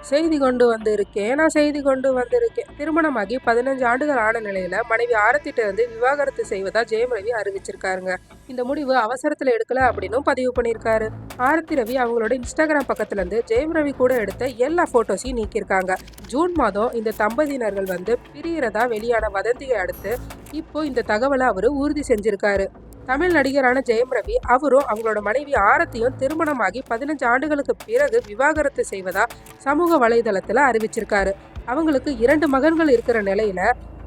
செய்தி கொண்டு வந்திருக்கேன். நான் செய்தி கொண்டு வந்திருக்கேன். திருமணமாகி பதினஞ்சு ஆண்டுகள் ஆன நிலையில மனைவி ஆரத்திட்ட இருந்து விவாகரத்து செய்வதா ஜெயம் ரவி அறிவிச்சிருக்காருங்க. இந்த முடிவு அவசரத்துல எடுக்கல அப்படின்னும் பதிவு பண்ணியிருக்காரு. ஆரத்தி ரவி அவங்களோட இன்ஸ்டாகிராம் பக்கத்துல இருந்து ஜெயம் ரவி கூட எடுத்த எல்லா போட்டோஸையும் நீக்கியிருக்காங்க. ஜூன் மாதம் இந்த தம்பதியினர்கள் வந்து பிரியறதா வெளியான வதந்தியை அடுத்து இப்போ இந்த தகவலை அவரு உறுதி செஞ்சிருக்காரு. தமிழ் நடிகரான ஜெயம் ரவி அவரும் அவங்களோட மனைவி ஆரத்தியும் திருமணமாகி பதினஞ்சு ஆண்டுகளுக்கு பிறகு விவாகரத்து செய்வதா சமூக வலைதளத்தில் அறிவிச்சிருக்காரு. அவங்களுக்கு இரண்டு மகன்கள் இருக்கிற நிலையில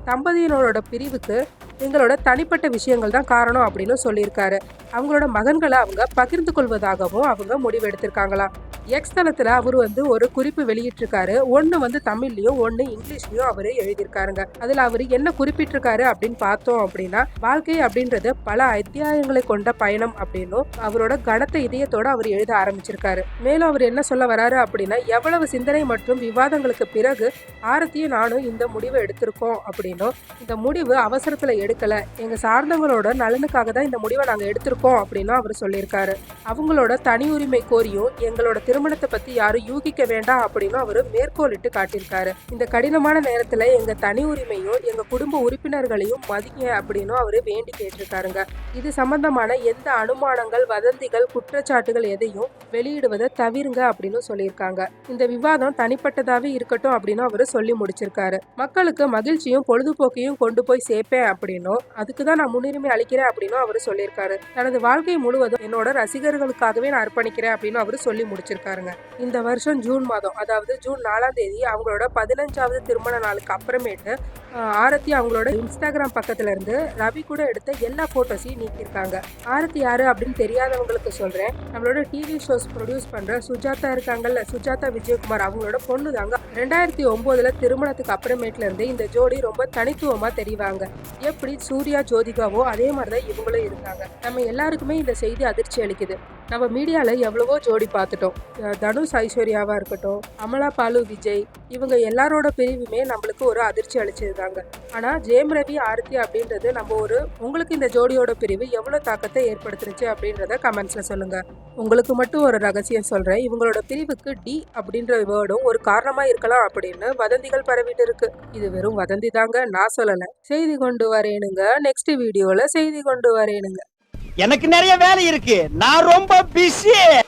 தம்பதியினரோட பிரிவுக்கு எங்களோட தனிப்பட்ட விஷயங்கள் தான் காரணம் அப்படின்னு சொல்லியிருக்காரு. அவங்களோட மகன்களை அவங்க பகிர்ந்து கொள்வதாகவும் அவங்க முடிவெடுத்திருக்காங்களாம் எக்ஸ் தளத்தில் அவர் வந்து ஒரு குறிப்பு வெளியிட்டிருக்காரு. ஒன்று வந்து தமிழ்லையும் ஒன்று இங்கிலீஷ்லையும் அவர் எழுதியிருக்காருங்க. அதில் அவர் என்ன குறிப்பிட்டிருக்காரு அப்படின்னு பார்த்தோம் அப்படின்னா வாழ்க்கை அப்படின்றது பல அத்தியாயங்களை கொண்ட பயணம் அப்படின்னும் அவரோட கனத்த இதயத்தோட அவர் எழுத ஆரம்பிச்சிருக்காரு. மேலும் அவர் என்ன சொல்ல வராரு அப்படின்னா எவ்வளவு சிந்தனை மற்றும் விவாதங்களுக்கு பிறகு ஆரத்தியும் நானும் இந்த முடிவை எடுத்திருக்கோம் அப்படின்னும் இந்த முடிவு அவசரத்தில் எடுக்கலை. எங்கள் சார்ந்தவங்களோட நலனுக்காக தான் இந்த முடிவை நாங்கள் எடுத்திருக்கோம் அப்படின்னும் அவர் சொல்லியிருக்காரு. அவங்களோட தனி உரிமை கோரியும் எங்களோட திருமணத்தை பத்தி யாரும் யூகிக்க வேண்டாம் அப்படின்னு அவர் மேற்கோளிட்டு காட்டியிருக்காரு. இந்த கடினமான நேரத்துல எங்க தனி உரிமையும் எங்க குடும்ப உறுப்பினர்களையும் மதிங்க அப்படின்னு அவரு வேண்டி கேட்டிருக்காருங்க. இது சம்பந்தமான எந்த அனுமானங்கள் வதந்திகள் குற்றச்சாட்டுகள் எதையும் வெளியிடுவதை தவிருங்க அப்படின்னு சொல்லியிருக்காங்க. இந்த விவாதம் தனிப்பட்டதாவே இருக்கட்டும் அப்படின்னு அவரு சொல்லி முடிச்சிருக்காரு. மக்களுக்கு மகிழ்ச்சியும் பொழுதுபோக்கையும் கொண்டு போய் சேர்ப்பேன் அப்படின்னும் அதுக்கு தான் நான் முன்னுரிமை அளிக்கிறேன் அப்படின்னும் அவர் சொல்லியிருக்காரு. தனது வாழ்க்கை முழுவதும் என்னோட ரசிகர்களுக்காகவே நான் அர்ப்பணிக்கிறேன் அப்படின்னு அவரு சொல்லி இருக்காருங்க. இந்த வருஷம் ஜூன் மாதம் அதாவது ஜூன் நாலாம் தேதி அவங்களோட பதினஞ்சாவது திருமண நாளுக்கு அப்புறமேட்டு ஆரத்தி அவங்களோட இன்ஸ்டாகிராம் பக்கத்துல இருந்து ரவி கூட எடுத்த எல்லா போட்டோஸையும் நீக்கியிருக்காங்க. ஆரத்தி யாரு அப்படின்னு தெரியாதவங்களுக்கு சொல்றேன். நம்மளோட டிவி ஷோஸ் ப்ரொடியூஸ் பண்ற சுஜாதா இருக்காங்கல்ல சுஜாதா விஜயகுமார் அவங்களோட பொண்ணு தாங்க. ரெண்டாயிரத்தி ஒன்பதுல திருமணத்துக்கு அப்புறமேட்டுல இருந்து இந்த ஜோடி ரொம்ப தனித்துவமா தெரிவாங்க. எப்படி சூர்யா ஜோதிகாவோ அதே மாதிரி தான் இவங்களும் இருந்தாங்க. நம்ம எல்லாருக்குமே இந்த செய்தி அதிர்ச்சி அளிக்குது. நம்ம மீடியால எவ்வளவோ ஜோடி பார்த்துட்டோம். தனுஷ் ஐஸ்வர்யாவா இருக்கட்டும் அமலா பாலு விஜய் இவங்க எல்லாரோட பிரிவுமே நம்மளுக்கு ஒரு அதிர்ச்சி அளிச்சிருக்காங்க. ஆனா ஜெயம் ரவி ஆரத்தி அப்படின்றது நம்ம ஒரு உங்களுக்கு இந்த ஜோடியோட பிரிவு எவ்வளவு தாக்கத்தை ஏற்படுத்துனுச்சு அப்படின்றத கமெண்ட்ஸ்ல சொல்லுங்க. உங்களுக்கு மட்டும் ஒரு ரகசியம் சொல்றேன். இவங்களோட பிரிவுக்கு டி அப்படின்ற வேர்டும் ஒரு காரணமா இருக்கலாம் அப்படின்னு வதந்திகள் பரவிட்டு இருக்கு. இது வெறும் வதந்தி தாங்க நான் சொல்லல. செய்தி கொண்டு வரேனுங்க. நெக்ஸ்ட் வீடியோல செய்தி கொண்டு வரேனுங்க. எனக்கு நிறைய வேலை இருக்கு. நான் ரொம்ப பிஸி